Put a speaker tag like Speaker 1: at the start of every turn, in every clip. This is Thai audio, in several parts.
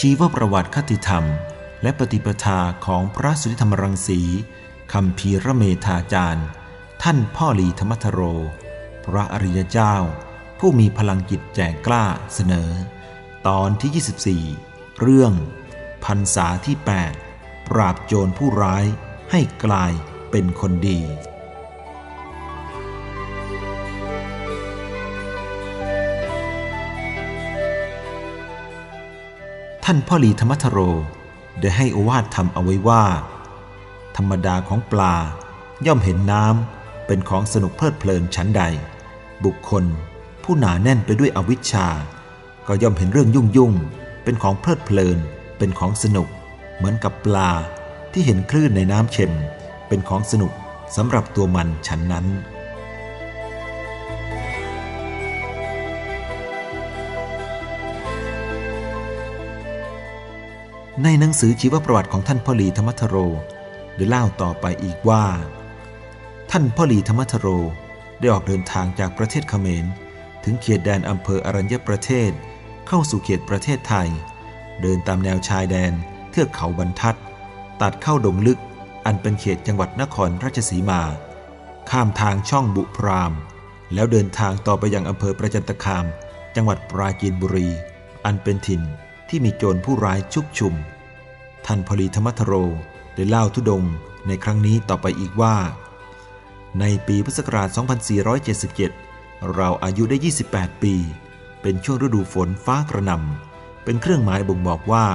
Speaker 1: ชีวประวัติคติธรรม และปฏิปทาของพระสุริธรรมรังสีคำพีระเมธาจารย์ ท่านพ่อหลีธรรมทโร พระอริยเจ้า ผู้มีพลังจิตแจกกล้าเสนอ ตอนที่ 24 เรื่องพันษาที่ 8 ปราบโจรผู้ร้ายให้กลายเป็นคนดี ท่านพ่อหลีธรรมทโร ได้ให้อวาทธรรมเอาไว้ว่า ธรรมดาของปลาย่อมเห็นน้ำเป็นของสนุกเพลิดเพลินชั้นใด บุคคล ผู้หนาแน่นไปด้วยอวิชชา ก็ย่อมเห็นเรื่องยุ่งยุ่งเป็นของเพลิดเพลินเป็นของสนุก เหมือนกับปลาที่เห็นคลื่นในน้ำเค็ม เป็นของสนุกสำหรับตัวมันฉันนั้น ในหนังสือชีวประวัติของท่านพ่อลีธรรมทโรได้เล่าต่อไปอีกว่า ท่านพ่อลีธรรมทโรได้ออกเดินทางจากประเทศเขมร ถึงเขตแดนอำเภออรัญญประเทศ เข้าสู่เขตประเทศไทย เดินตามแนวชายแดน เทือกเขาบรรทัด ตัดเข้าดงลึก อันเป็นเขตจังหวัดนครราชสีมา ข้ามทางช่องบุพราม แล้วเดินทางต่อไปยังอำเภอประจันตคาม จังหวัดปราจีนบุรี อันเป็นถิ่น ที่มีโจรผู้ร้ายชุกชุม ท่านพลีธรรมทโรได้เล่าทุดงในครั้งนี้ต่อไปอีกว่า ในปีพุทธศักราช 2477 เราอายุได้ 28 ปี เป็นช่วงฤดูฝนฟ้ากระหน่ำเป็นเครื่องหมายบ่งบอกว่า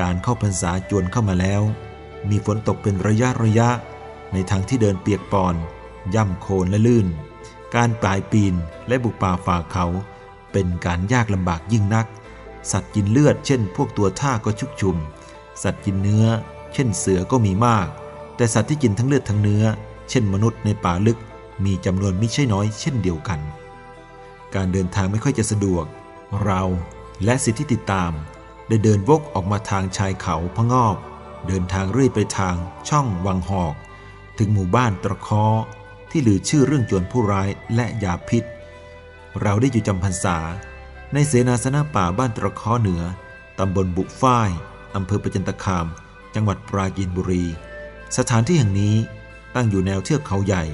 Speaker 1: การเข้าพรรษาจวนเข้ามาแล้ว มีฝนตกเป็นระยะระยะ ในทางที่เดินเปียกปอน ย่ำโคลนและลื่น การปลายปีนและบุกป่าฝ่าเขา เป็นการยากลำบากยิ่งนัก สัตว์กินเลือดเช่น พวกตัวท่าก็ชุกชุม สัตว์กินเนื้อ เช่นเสือก็มีมาก แต่สัตว์ที่กินทั้งเลือดทั้งเนื้อ เช่นมนุษย์ในป่าลึกมีจำนวนไม่ใช่น้อยเช่นเดียวกัน การเดินทางไม่ค่อยจะสะดวก เราและสิทธิติดตาม ได้เดินวกออกมาทางชายเขาพะงอบ เดินทางเรื่อยไปทางช่องวังหอก ถึงหมู่บ้านตระคอที่หลือชื่อเรื่องโจรผู้ร้ายและยาพิษ เราได้อยู่จำพรรษา ในเสนาสนะป่าบ้านตระคอเหนือ ตำบลบุฝ้าย อำเภอประจันตคาม จังหวัดปราจีนบุรี สถานที่แห่งนี้ตั้งอยู่แนวเทือกเขาใหญ่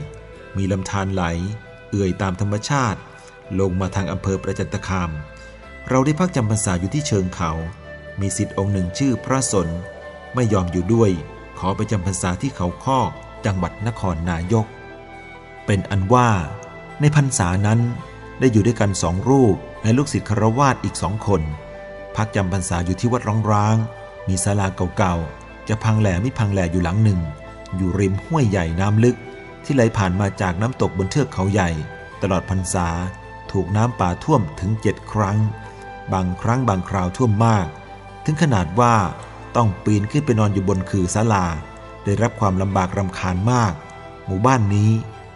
Speaker 1: มีลำธารไหล เอื่อยตามธรรมชาติ ลงมาทางอำเภอประจันตคาม เราได้พักจำพรรษาอยู่ที่เชิงเขา มีสิทธิ์องค์หนึ่งชื่อพระสน ไม่ยอมอยู่ด้วย ขอไปจำพรรษาที่เขาคอกจังหวัดนครนายก เป็นอันว่าในพรรษานั้น ได้อยู่ด้วยกันสองรูปและลูกศิษย์คารวาสอีกสองคน พักจำพรรษาอยู่ที่วัดร้าง มีศาลาเก่าๆ จะพังแหล่ไม่พังแหล่อยู่หลังหนึ่ง อยู่ริมห้วยใหญ่น้ำลึก ที่ไหลผ่านมาจากน้ำตกบนเทือกเขาใหญ่ ตลอดพรรษา ถูกน้ำป่าท่วมถึงเจ็ดครั้ง บางครั้งบางคราวท่วมมาก ถึงขนาดว่าต้องปีนขึ้นไปนอนอยู่บนคือศาลา ได้รับความลำบากรำคาญมาก หมู่บ้านนี้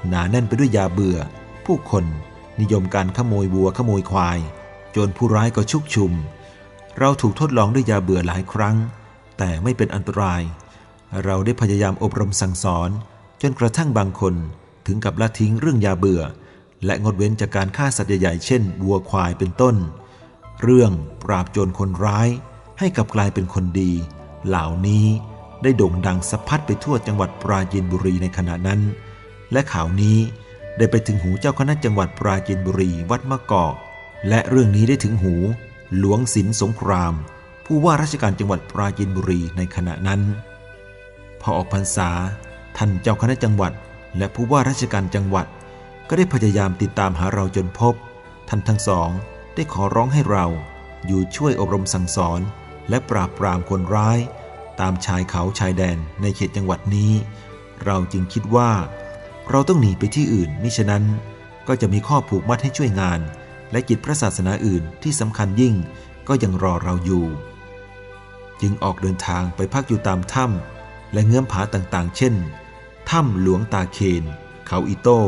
Speaker 1: หนาแน่นไปด้วยยาเบื่อ ผู้คน นิยมการขโมยวัวขโมยควายจรผู้ร้ายก็ชุกชุม เราถูกทดลองด้วยยาเบื่อหลายครั้ง แต่ไม่เป็นอันตราย เราได้พยายามอบรมสั่งสอน จนกระทั่งบางคนถึงกับละทิ้งเรื่องยาเบื่อ และงดเว้นจากการฆ่าสัตว์ใหญ่ๆเช่นวัวควายเป็นต้น เรื่องปราบโจรคนร้ายให้กลับกลายเป็นคนดี เหล่านี้ได้โด่งดังสะพัดไปทั่วจังหวัดปราจีนบุรีในขณะนั้น และข่าวนี้ ได้ไปถึงหูเจ้าคณะจังหวัดปราจีนบุรีวัดมะกอก และเรื่องนี้ได้ถึงหู หลวงศิลสงคราม ผู้ว่าราชการจังหวัดปราจีนบุรีในขณะนั้น พอออกพรรษา ท่านเจ้าคณะจังหวัด และผู้ว่าราชการจังหวัด ก็ได้พยายามติดตามหาเราจนพบ ท่านทั้งสองได้ขอร้องให้เราอยู่ช่วยอบรมสั่งสอน และปราบปรามคนร้าย ตามชายเขาชายแดนในเขตจังหวัดนี้ เราจึงคิดว่า เราต้องหนีไปที่อื่นมิฉะนั้นก็จะมีข้อผูกมัดให้ช่วยงาน และกิจพระศาสนาอื่นที่สำคัญยิ่งก็ยังรอเราอยู่ จึงออกเดินทางไปพักอยู่ตามถ้ำและเงื้อมผาต่างๆ เช่น ถ้ำหลวงตาเคน เขาอิโต้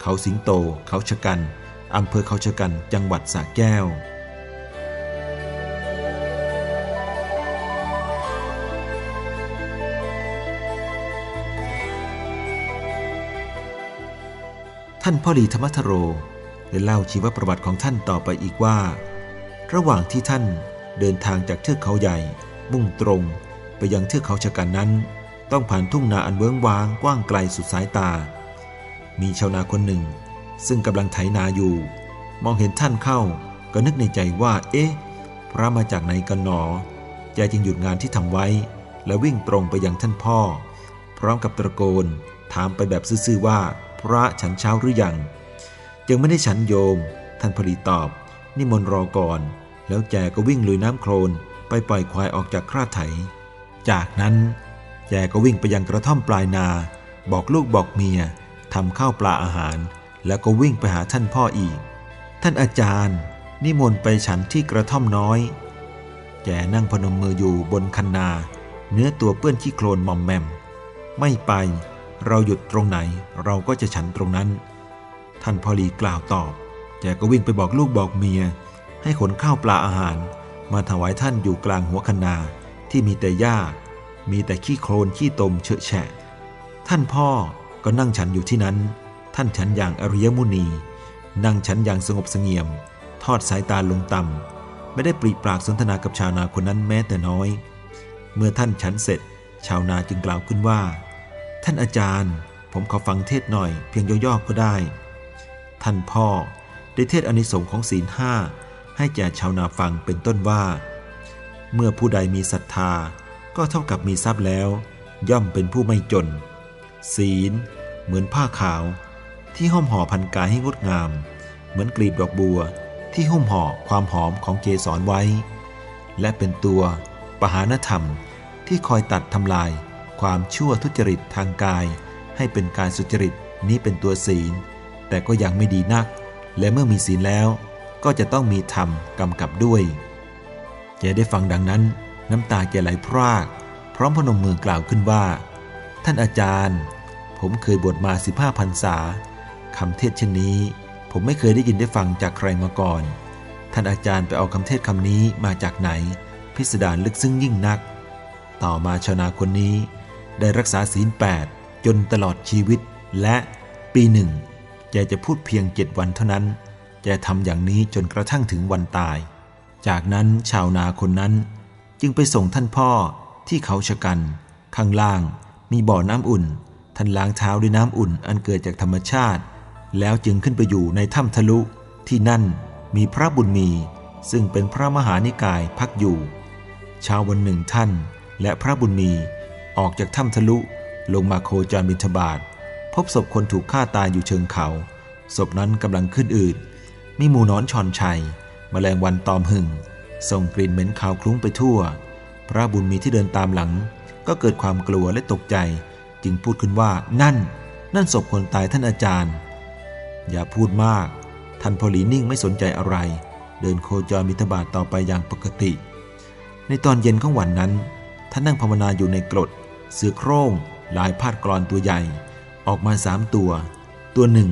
Speaker 1: เขาสิงโต เขาชะกันอำเภอเขาชะกันจังหวัดสระแก้ว ท่านพ่อหลีธรรมทโรได้เล่าชีวประวัติของท่านต่อไปอีกว่า ระหว่างที่ท่านเดินทางจากเทือกเขาใหญ่ มุ่งตรง ไปยังเทือกเขาชะกันนั้น ต้องผ่านทุ่งนาอันเวิ้งว้างกว้างไกลสุดสายตา มีชาวนาคนหนึ่ง ซึ่งกำลังไถนาอยู่ มองเห็นท่านเข้าก็นึกในใจว่า เอ๊ะ พระมาจากไหนกันหนอแกจึงหยุดงานที่ทำไว้ แล้ววิ่งตรงไปยังท่านพ่อ พร้อมกับตะโกนถามไปแบบซื่อๆว่า พระฉันเช้าหรือยัง ยังไม่ได้ฉันโยม ท่านผลีตอบ นิมนต์รอก่อน แล้วแจก็วิ่งลุยน้ำโคลนไปปล่อยควายออกจากคราไถ จากนั้นแจก็วิ่งไปยังกระท่อมปลายนา บอกลูกบอกเมียทำข้าวปลาอาหาร แล้วก็วิ่งไปหาท่านพ่ออีก ท่านอาจารย์ นิมนต์ไปฉันที่กระท่อมน้อยแกนั่งพนมมืออยู่บนคันนา เนื้อตัวเปื้อนขี้โคลนมอมแมม ไม่ไป เราหยุดตรงไหนเราก็จะฉันตรงนั้น ท่านพอลีกล่าวตอบแกก็วิ่งไปบอกลูกบอกเมีย ให้ขนข้าวปลาอาหาร มาถวายท่านอยู่กลางหัวคนาที่มีแต่หญ้า มีแต่ขี้โคลนขี้ตมเฉอะแฉะ ท่านพ่อก็นั่งฉันอยู่ที่นั้น ท่านฉันอย่างอริยมุนี นั่งฉันอย่างสงบเสงี่ยม ทอดสายตาลงต่ำไม่ได้ปรีปรากสนทนากับชาวนาคนนั้นแม้แต่น้อย เมื่อท่านฉันเสร็จ ชาวนาจึงกล่าวขึ้นว่า ท่านอาจารย์ ผมขอฟังเทศหน่อยเพียงย่อๆก็ได้ ท่านพ่อได้เทศอนิสงส์ของศีลห้าให้แก่ชาวนาฟังเป็นต้นว่า เมื่อผู้ใดมีศรัทธาก็เท่ากับมีทรัพย์แล้ว ย่อมเป็นผู้ไม่จน ศีล เหมือนผ้าขาว ที่ห้อมห่อพันกายให้งดงาม เหมือนกลีบดอกบัว ที่หุ้มห่อความหอมของเกสรไว้ และเป็นตัวปหานธรรมที่คอยตัดทำลาย ความชั่วทุจริตทางกาย ให้เป็นการสุจริตนี้เป็นตัวศีล แต่ก็ยังไม่ดีนัก และเมื่อมีศีลแล้ว ก็จะต้องมีธรรมกำกับด้วยแกได้ฟังดังนั้น น้ำตาแกไหลพราก พร้อมพนมมือกล่าวขึ้นว่า ท่านอาจารย์ ผมเคยบวชมาสิบห้าพรรษาคำเทศเช่นนี้ ผมไม่เคยได้ยินได้ฟังจากใครมาก่อน ท่านอาจารย์ไปเอาคำเทศคำนี้มาจากไหน พิสดารลึกซึ้งยิ่งนัก ต่อมาชาวนาคนนี้ ได้รักษาศีลแปดจนตลอดชีวิต และปีหนึ่งแกจะพูดเพียงเจ็ดวันเท่านั้นแกทำอย่างนี้จนกระทั่งถึงวันตาย จากนั้นชาวนาคนนั้น จึงไปส่งท่านพ่อที่เขาชะกัน ข้างล่างมีบ่อน้ำอุ่น ท่านล้างเท้าด้วยน้ำอุ่นอันเกิดจากธรรมชาติ แล้วจึงขึ้นไปอยู่ในถ้ำทะลุที่นั่นมีพระบุญมี ซึ่งเป็นพระมหานิกายพักอยู่เช้าวันหนึ่งท่านและพระบุญมี ออกจากถ้ำทะลุ ลงมาโคจรบิณฑบาตพบศพคนถูกฆ่าตายอยู่เชิงเขา ศพนั้นกำลังขึ้นอืดมีหมูนอนชอนชัยมแมลงวันตอมหึ่ง ส่งกลิ่นเหม็นคาวคลุ้งไปทั่ว พระบุญมีที่เดินตามหลัง ก็เกิดความกลัวและตกใจ จึงพูดขึ้นว่านั่น นั่นศพคนตายท่านอาจารย์ อย่าพูดมาก ท่านพอลีนิ่งไม่สนใจอะไร เดินโคจรมิถบาทต่อไปอย่างปกติ ในตอนเย็นของวันนั้น ท่านนั่งภาวนาอยู่ในกรด เสือโคร่งลายพาดกรอนตัวใหญ่ ออกมาสามตัว ตัวหนึ่ง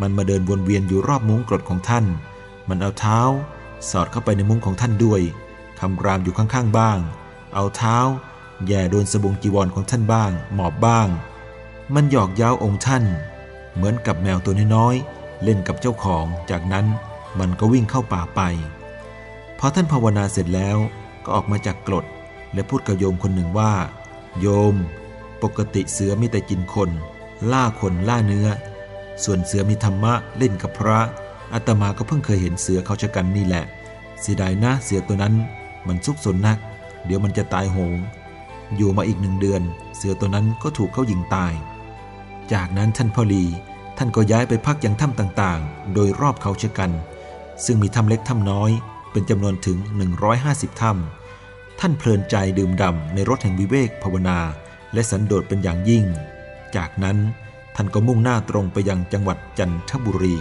Speaker 1: มันมาเดินวนเวียนอยู่รอบมุ้งกรดของท่าน มันเอาเท้า สอดเข้าไปในมุ้งของท่านด้วยคำรามอยู่ข้างๆบ้าง เอาเท้าแย่โดนสบงจีวรของท่านบ้าง หมอบบ้าง มันหยอกเย้าองค์ท่าน เหมือนกับแมวตัวน้อยๆเล่นกับเจ้าของ จากนั้นมันก็วิ่งเข้าป่าไป พอท่านภาวนาเสร็จแล้วก็ออกมาจากกรดและพูดกับโยมคนหนึ่งว่า โยม ปกติเสือมีแต่กินคน ล่าคนล่าเนื้อ ส่วนเสือมีธรรมะเล่นกับพระอาตมาก็เพิ่งเคยเห็นเสือเขาชะกันนี่แหละ เสียดายนะเสือตัวนั้น มันซุกซนนัก เดี๋ยวมันจะตายโหง อยู่มาอีกหนึ่งเดือน เสือตัวนั้นก็ถูกเขายิงตาย จากนั้นท่านพ่อลีท่านก็ย้ายไปพักยังถ้ำต่างๆ โดยรอบเขาชะกัน ซึ่งมีถ้ำเล็กถ้ำน้อย เป็นจำนวนถึง 150ถ้ำ ท่านเพลินใจดื่มด่ำในรถแห่งวิเวกภาวนา และสันโดษเป็นอย่างยิ่ง จากนั้นท่านก็มุ่งหน้าตรงไปยังจังหวัดจันทบุรี